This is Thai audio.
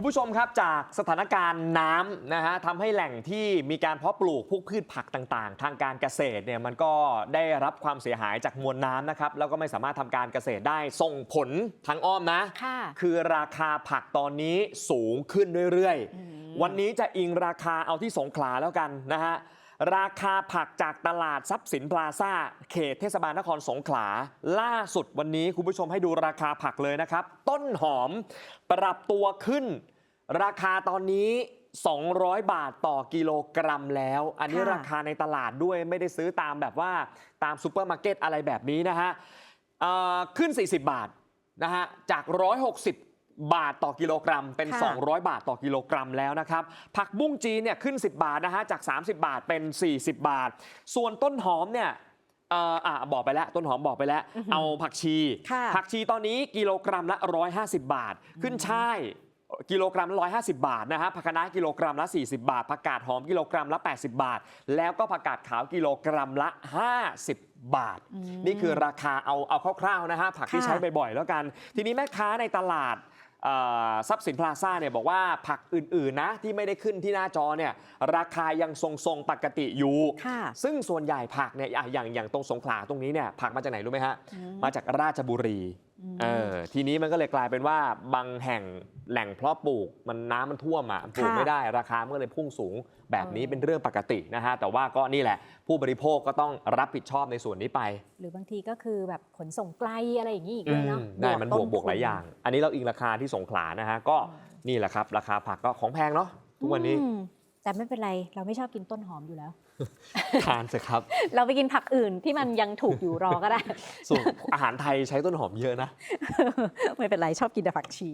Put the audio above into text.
คุณผู้ชมครับจากสถานการณ์น้ำนะฮะทำให้แหล่งที่มีการเพาะปลูกพวกพืชผักต่างๆ ทางการเกษตรเนี่ยมันก็ได้รับความเสียหายจากมวลน้ำนะครับแล้วก็ไม่สามารถทำการเกษตรได้ส่งผลทางอ้อมนะค่ะคือราคาผักตอนนี้สูงขึ้นเรื่อยอืมๆวันนี้จะอิงราคาเอาที่สงขลาแล้วกันนะฮะ ราคาผักจากตลาดทรัพย์สินพลาซ่า เขตเทศบาลนครสงขลา ล่าสุดวันนี้คุณผู้ชมให้ดูราคาผักเลยนะครับ ต้นหอมปรับตัวขึ้น ราคาตอนนี้ 200 บาทต่อกิโลกรัมแล้ว อันนี้ค่ะราคาในตลาดด้วยไม่ได้ซื้อตามแบบว่าตามซูเปอร์มาร์เก็ตอะไรแบบนี้นะฮะเอ่อขึ้น 40 บาทนะฮะจาก 160 บาทต่อกิโลกรัมเป็น ค่ะ200 บาทต่อกิโลกรัมแล้วนะครับ ผักบุ้งจีนเนี่ยขึ้น 10 บาทนะฮะจาก 30 บาทเป็น 40 บาท ส่วนต้นหอมเนี่ยเอ่ออะบอกไปแล้วต้นหอมบอกไปแล้ว อือหือเอาผักชี ค่ะผักชีตอนนี้กิโลกรัมละ 150 บาท ขึ้นช่ายกิโลกรัมละ150 บาทนะฮะผักคะน้ากิโลกรัมละ 40 บาทผักกาดหอมกิโลกรัมละ 80 บาท แล้วก็ผักกาดขาวกิโลกรัมละ 50 บาท อืมนี่คือราคาเอาเอาคร่าวๆนะฮะผักที่ค่ะ ใช้บ่อยๆแล้วกัน ทีนี้แม่ค้าในตลาดเอ่อ ทรัพย์สินพลาซ่าเนี่ยบอกว่าผักอื่นๆนะที่ไม่ได้ขึ้นที่หน้าจอเนี่ยราคายังทรงๆปกติอยู่ค่ะซึ่งส่วนใหญ่ผักเนี่ยอะอย่างอย่างตรงสงขลาตรงนี้เนี่ยผักมาจากไหนรู้ไหมฮะอืมมาจากราชบุรีอืม เออทีนี้มันก็เลยกลายเป็นว่าบางแห่งแหล่งเพาะปลูกมันน้ำมันท่วมอะปลูกค่ะไม่ได้ราคามันก็เลยพุ่งสูงแบบนี้เออเป็นเรื่องปกตินะฮะ แต่ว่าก็นี่แหละ ผู้บริโภคก็ต้องรับผิดชอบในส่วนนี้ไป หรือบางทีก็คือแบบขนส่งไกลอะไรอย่างนี้อีกด้วยเนาะอืมได้มันบวกบวกหลายอย่าง อันนี้เราอิงราคาที่สงขลานะฮะก็อืมนี่แหละครับ ราคาผักก็ของแพงเนาะทุกวันนี้อืม แต่ไม่เป็นไรเราไม่ชอบกินต้นหอมอยู่แล้ว ทานสิครับ เราไปกินผักอื่นที่มันยังถูกอยู่รอก็ได้ ส่วนอาหารไทยใช้ต้นหอมเยอะนะ ไม่เป็นไรชอบกินแต่ผักชี